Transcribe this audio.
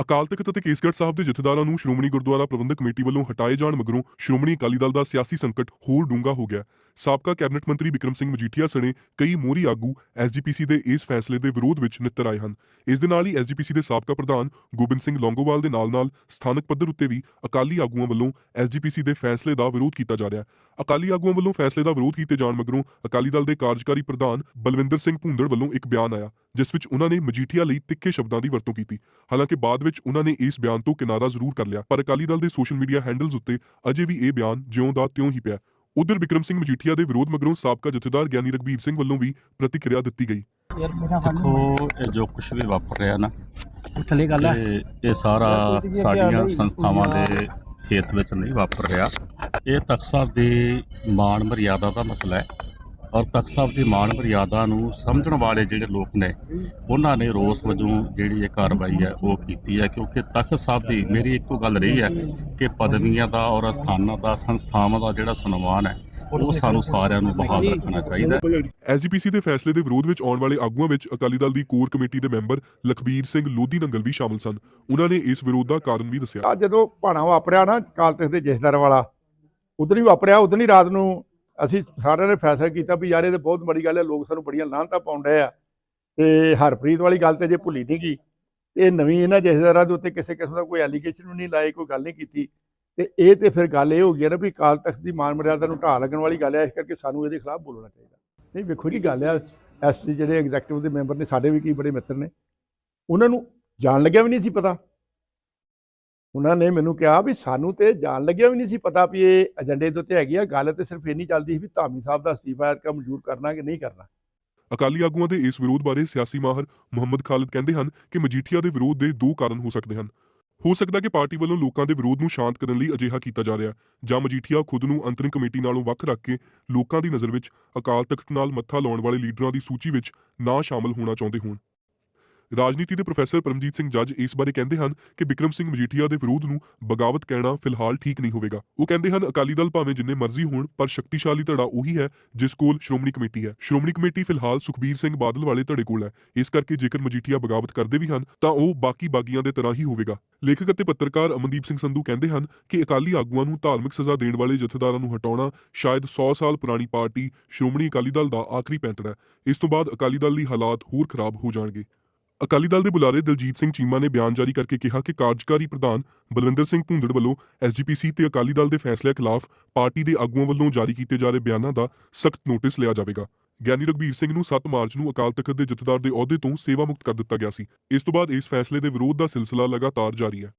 ਅਕਾਲ ਤਖਤ ਅਤੇ ਕੇਸਗੜ੍ਹ ਸਾਹਿਬ ਦੇ ਜਥੇਦਾਰਾਂ ਨੂੰ ਸ਼੍ਰੋਮਣੀ ਗੁਰਦੁਆਰਾ ਪ੍ਰਬੰਧਕ ਕਮੇਟੀ ਵੱਲੋਂ ਹਟਾਏ ਜਾਣ ਮਗਰੋਂ ਸ਼੍ਰੋਮਣੀ ਅਕਾਲੀ ਦਲ ਦਾ ਸਿਆਸੀ ਸੰਕਟ ਹੋਰ ਡੂੰਘਾ ਹੋ ਗਿਆ। ਸਾਬਕਾ ਕੈਬਨਿਟ ਮੰਤਰੀ ਬਿਕਰਮ ਸਿੰਘ ਮਜੀਠੀਆ ਸਣੇ ਕਈ ਮੋਹਰੀ ਆਗੂ ਐਸਜੀਪੀਸੀ ਦੇ ਇਸ ਫੈਸਲੇ ਦੇ ਵਿਰੋਧ ਵਿੱਚ ਨਿੱਤਰ ਆਏ ਹਨ। ਇਸ ਦੇ ਨਾਲ ਹੀ ਐਸਜੀਪੀਸੀ ਦੇ ਸਾਬਕਾ ਪ੍ਰਧਾਨ ਗੋਬਿੰਦ ਸਿੰਘ ਲੌਂਗੋਵਾਲ ਦੇ ਨਾਲ-ਨਾਲ ਸਥਾਨਕ ਪੱਧਰ ਉੱਤੇ ਵੀ ਅਕਾਲੀ ਆਗੂਆਂ ਵੱਲੋਂ ਐਸਜੀਪੀਸੀ ਦੇ ਫੈਸਲੇ ਦਾ ਵਿਰੋਧ ਕੀਤਾ ਜਾ ਰਿਹਾ ਹੈ। ਅਕਾਲੀ ਆਗੂਆਂ ਵੱਲੋਂ ਫੈਸਲੇ ਦਾ ਵਿਰੋਧ ਕੀਤੇ ਜਾਣ ਮਗਰੋਂ ਅਕਾਲੀ ਦਲ ਦੇ ਕਾਰਜਕਾਰੀ ਪ੍ਰਧਾਨ ਬਲਵਿੰਦਰ ਸਿੰਘ ਭੁੰਦੜ ਵੱਲੋਂ ਇੱਕ ਬਿਆਨ ਆਇਆ, ਜਿਸ ਵਿੱਚ ਉਹਨਾਂ ਨੇ ਮਜੀਠੀਆ ਲਈ ਤਿੱਖੇ ਸ਼ਬਦਾਂ ਦੀ ਵਰਤੋਂ ਕੀਤੀ। ਹਾਲਾਂਕਿ ਬਾਅਦ ਵਿੱਚ ਉਹਨਾਂ ਨੇ ਇਸ ਬਿਆਨ ਤੋਂ ਕਿਨਾਰਾ ਜ਼ਰੂਰ ਕਰ ਲਿਆ, ਪਰ ਅਕਾਲੀ ਦਲ ਦੇ ਸੋਸ਼ਲ ਮੀਡੀਆ ਹੈਂਡਲਸ ਉੱਤੇ ਅਜੇ ਵੀ ਇਹ ਬਿਆਨ ਜਿਉਂ ਦਾ ਤਿਉਂ ਹੀ ਪਿਆ। ਉਧਰ ਬਿਕਰਮ ਸਿੰਘ ਮਜੀਠੀਆ ਦੇ ਵਿਰੋਧ ਮਗਰੋਂ ਸਾਬਕਾ ਜਥੇਦਾਰ ਗਿਆਨੀ ਰਗਬੀਰ ਸਿੰਘ ਵੱਲੋਂ ਵੀ ਪ੍ਰਤੀਕਿਰਿਆ ਦਿੱਤੀ ਗਈ। ਦੇਖੋ ਇਹ ਜੋ ਕੁਝ ਵੀ ਵਾਪਰ ਰਿਹਾ ਨਾ ਥੱਲੇ ਗੱਲ ਹੈ ਇਹ ਇਹ ਸਾਰਾ ਸਾਡੀਆਂ ਸੰਸਥਾਵਾਂ ਦੇ ਹੇਤ ਵਿੱਚ ਨਹੀਂ ਵਾਪਰ ਰਿਹਾ। ਇਹ ਤਖਤ ਸਾਹਿਬ ਦੀ ਮਾਣ ਮਰਿਆਦਾ ਦਾ ਮਸਲਾ ਹੈ। ਔਰ ਤਖਤ ਸਾਹਿਬ ਦੀ ਮਾਣ ਮਰਿਆਦਾ ਨੂੰ ਸਮਝਣ ਵਾਲੇ ਜਿਹੜੇ ਲੋਕ ਨੇ ਉਹਨਾਂ ਨੇ ਰੋਸ ਵਜੋਂ ਜਿਹੜੀ ਇਹ ਕਾਰਵਾਈ ਹੈ ਉਹ ਕੀਤੀ ਹੈ। ਕਿਉਂਕਿ ਤਖਤ ਸਾਹਿਬ ਦੀ ਮੇਰੀ ਇੱਕੋ ਗੱਲ ਰਹੀ ਹੈ ਕਿ ਪਦਵੀਆਂ ਦਾ ਔਰ ਅਸਥਾਨਾਂ ਦਾ ਸੰਸਥਾਵਾਂ ਦਾ ਜਿਹੜਾ ਸਨਮਾਨ ਹੈ ਉਹ ਸਾਨੂੰ ਸਾਰਿਆਂ ਨੂੰ ਬਹਾਲ ਰੱਖਣਾ ਚਾਹੀਦਾ ਹੈ। ਐਸਜੀਪੀਸੀ ਦੇ ਫੈਸਲੇ ਦੇ ਵਿਰੋਧ ਵਿੱਚ ਆਉਣ ਵਾਲੇ ਆਗੂਆਂ ਵਿੱਚ ਅਕਾਲੀ ਦਲ ਦੀ ਕੋਰ ਕਮੇਟੀ ਦੇ ਮੈਂਬਰ ਲਖਬੀਰ ਸਿੰਘ ਲੋਧੀ ਨੰਗਲ ਵੀ ਸ਼ਾਮਲ ਸਨ। ਉਹਨਾਂ ਨੇ ਇਸ ਵਿਰੋਧ ਦਾ ਕਾਰਨ ਵੀ ਦੱਸਿਆ। ਜਦੋਂ ਭਾਣਾ ਵਾਪਰਿਆ ਨਾ ਕਾਲ ਤਖਤ ਦੇ ਜਥੇਦਾਰ ਵਾਲਾ ਉਦੋਂ ਹੀ ਵਾਪਰਿਆ ਉਦੋਂ ਹੀ ਰਾਤ ਨੂੰ ਅਸੀਂ ਸਾਰਿਆਂ ਨੇ ਫੈਸਲਾ ਕੀਤਾ ਵੀ ਯਾਰ ਇਹ ਤਾਂ ਬਹੁਤ ਬੜੀ ਗੱਲ ਹੈ, ਲੋਕ ਸਾਨੂੰ ਬੜੀਆਂ ਲਾਹਨਤਾਂ ਪਾਉਣ ਡਏ ਆ। ਤੇ ਹਰਪ੍ਰੀਤ ਵਾਲੀ ਗੱਲ ਤੇ ਜੇ ਭੁੱਲੀ ਨਹੀਂ ਗਈ ਇਹ ਨਵੀਂ ਇਹਨਾਂ ਜਥੇਦਾਰਾਂ ਦੇ ਉੱਤੇ ਕਿਸੇ ਕਿਸਮ ਦਾ ਕੋਈ ਐਲੀਗੇਸ਼ਨ ਵੀ ਨਹੀਂ ਲਾਏ, ਕੋਈ ਗੱਲ ਨਹੀਂ ਕੀਤੀ। ਤੇ ਇਹ ਤੇ ਫਿਰ ਗੱਲ ਇਹ ਹੋ ਗਈ ਨਾ ਵੀ ਕਾਲ ਤਖਤ ਦੀ ਮਾਨ ਮਰਿਆਦਾ ਨੂੰ ਢਾਹ ਲੱਗਣ ਵਾਲੀ ਗੱਲ ਹੈ, ਇਸ ਕਰਕੇ ਸਾਨੂੰ ਇਹਦੇ ਖਿਲਾਫ ਬੋਲਣਾ ਚਾਹੀਦਾ। ਨਹੀਂ, ਵੇਖੋ ਜੀ, ਗੱਲ ਆ ਐਸ ਜਿਹੜੇ ਐਗਜ਼ੈਕਟਿਵ ਦੇ ਮੈਂਬਰ ਨੇ, ਸਾਡੇ ਵੀ ਕੀ ਬੜੇ ਮਿੱਤਰ ਨੇ। ਉਹਨਾਂ ਨੂੰ ਜਾਣ ਲੱਗਿਆ ਵੀ ਨਹੀਂ ਸੀ ਪਤਾ। ਉਹਨਾਂ ਨੇ ਮੈਨੂੰ ਕਿਹਾ ਵੀ ਸਾਨੂੰ ਤੇ ਜਾਣ ਲੱਗਿਆ ਵੀ ਨਹੀਂ ਸੀ ਪਤਾ ਵੀ ਇਹ ਏਜੰਡੇ ਦੇ ਉੱਤੇ ਹੈਗੀ ਆ, ਗੱਲ ਤੇ ਸਿਰਫ ਇੰਨੀ ਚੱਲਦੀ ਸੀ ਵੀ ਧਾਮੀ ਸਾਹਿਬ ਦਾ ਅਸਤੀਫਾ ਐਤਕਾਂ ਮਨਜ਼ੂਰ ਕਰਨਾ ਕਿ ਨਹੀਂ ਕਰਨਾ। ਅਕਾਲੀ ਆਗੂਆਂ ਦੇ ਇਸ ਵਿਰੋਧ ਬਾਰੇ ਸਿਆਸੀ ਮਾਹਰ ਮੁਹੰਮਦ ਖਾਲਿਦ ਕਹਿੰਦੇ ਹਨ ਕਿ ਮਜੀਠੀਆ ਦੇ ਵਿਰੋਧ ਦੇ ਦੋ ਕਾਰਨ ਹੋ ਸਕਦੇ ਹਨ। ਹੋ ਸਕਦਾ ਕਿ ਪਾਰਟੀ ਵੱਲੋਂ ਲੋਕਾਂ ਦੇ ਵਿਰੋਧ ਨੂੰ ਸ਼ਾਂਤ ਕਰਨ ਲਈ ਅਜਿਹਾ ਕੀਤਾ ਜਾ ਰਿਹਾ, ਜਾਂ ਮਜੀਠੀਆ ਖੁਦ ਨੂੰ ਅੰਤਰਿਮ ਕਮੇਟੀ ਨਾਲੋਂ ਵੱਖ ਰੱਖ ਕੇ ਲੋਕਾਂ ਦੀ ਨਜ਼ਰ ਵਿੱਚ ਅਕਾਲ ਤਖਤ ਨਾਲ ਮੱਥਾ ਲਾਉਣ ਵਾਲੇ ਲੀਡਰਾਂ ਦੀ ਸੂਚੀ ਵਿੱਚ ਨਾ ਸ਼ਾਮਲ ਹੋਣਾ ਚਾਹੁੰਦੇ ਹੋਣ। ਰਾਜਨੀਤੀ ਦੇ ਪ੍ਰੋਫੈਸਰ ਪਰਮਜੀਤ ਸਿੰਘ ਜੱਜ ਇਸ ਬਾਰੇ ਕਹਿੰਦੇ ਹਨ ਕਿ ਬਿਕਰਮ ਸਿੰਘ ਮਜੀਠੀਆ ਦੇ ਵਿਰੋਧ ਨੂੰ ਬਗਾਵਤ ਕਹਿਣਾ ਫਿਲਹਾਲ ਠੀਕ ਨਹੀਂ ਹੋਵੇਗਾ। ਉਹ ਕਹਿੰਦੇ ਹਨ, ਅਕਾਲੀ ਦਲ ਭਾਵੇਂ ਜਿੰਨੇ ਮਰਜ਼ੀ ਹੋਣ, ਪਰ ਸ਼ਕਤੀਸ਼ਾਲੀ ਧੜਾ ਉਹੀ ਹੈ ਜਿਸ ਕੋਲ ਸ਼੍ਰੋਮਣੀ ਕਮੇਟੀ ਹੈ। ਸ਼੍ਰੋਮਣੀ ਕਮੇਟੀ ਫਿਲਹਾਲ ਸੁਖਬੀਰ ਸਿੰਘ ਬਾਦਲ ਵਾਲੇ ਧੜੇ ਕੋਲ ਹੈ। ਇਸ ਕਰਕੇ ਜੇਕਰ ਮਜੀਠੀਆ ਬਗਾਵਤ ਕਰਦੇ ਵੀ ਹਨ, ਤਾਂ ਉਹ ਬਾਕੀ ਬਾਗੀਆਂ ਦੇ ਤਰ੍ਹਾਂ ਹੀ ਹੋਵੇਗਾ। ਲੇਖਕ ਅਤੇ ਪੱਤਰਕਾਰ ਅਮਨਦੀਪ ਸਿੰਘ ਸੰਧੂ ਕਹਿੰਦੇ ਹਨ ਕਿ ਅਕਾਲੀ ਆਗੂਆਂ ਨੂੰ ਧਾਰਮਿਕ ਸਜ਼ਾ ਦੇਣ ਵਾਲੇ ਜਥੇਦਾਰਾਂ ਨੂੰ ਹਟਾਉਣਾ ਸ਼ਾਇਦ 100 ਸਾਲ ਪੁਰਾਣੀ ਪਾਰਟੀ ਸ਼੍ਰੋਮਣੀ ਅਕਾਲੀ ਦਲ ਦਾ ਆਖਰੀ ਪੈਂਤੜਾ ਹੈ। ਇਸ ਤੋਂ ਬਾਅਦ ਅਕਾਲੀ ਦਲ ਲਈ ਹਾਲਾਤ ਹੋਰ ਖਰਾਬ ਹੋ ਜਾਣਗੇ। ਅਕਾਲੀ ਦਲ ਦੇ ਬੁਲਾਰੇ ਦਲਜੀਤ ਸਿੰਘ ਚੀਮਾ ਨੇ ਬਿਆਨ ਜਾਰੀ ਕਰਕੇ ਕਿਹਾ ਕਿ ਕਾਰਜਕਾਰੀ ਪ੍ਰਧਾਨ ਬਲਵਿੰਦਰ ਸਿੰਘ ਭੁੰਦੜ ਵੱਲੋਂ ਐਸਜੀਪੀਸੀ ਤੇ ਅਕਾਲੀ ਦਲ ਦੇ ਫੈਸਲੇ ਖਿਲਾਫ ਪਾਰਟੀ ਦੇ ਆਗੂਆਂ ਵੱਲੋਂ ਜਾਰੀ ਕੀਤੇ ਜਾ ਰਹੇ ਬਿਆਨਾਂ ਦਾ ਸਖਤ ਨੋਟਿਸ ਲਿਆ ਜਾਵੇਗਾ। ਗਿਆਨੀ ਰਗਬੀਰ ਸਿੰਘ ਨੂੰ 7 ਮਾਰਚ ਨੂੰ ਅਕਾਲ ਤਖਤ ਦੇ ਜਥੇਦਾਰ ਦੇ ਅਹੁਦੇ ਤੋਂ ਸੇਵਾ ਮੁਕਤ ਕਰ ਦਿੱਤਾ ਗਿਆ ਸੀ। ਇਸ ਤੋਂ ਬਾਅਦ ਇਸ ਫੈਸਲੇ ਦੇ ਵਿਰੋਧ ਦਾ ਸਿਲਸਿਲਾ ਲਗਾਤਾਰ ਜਾਰੀ ਹੈ।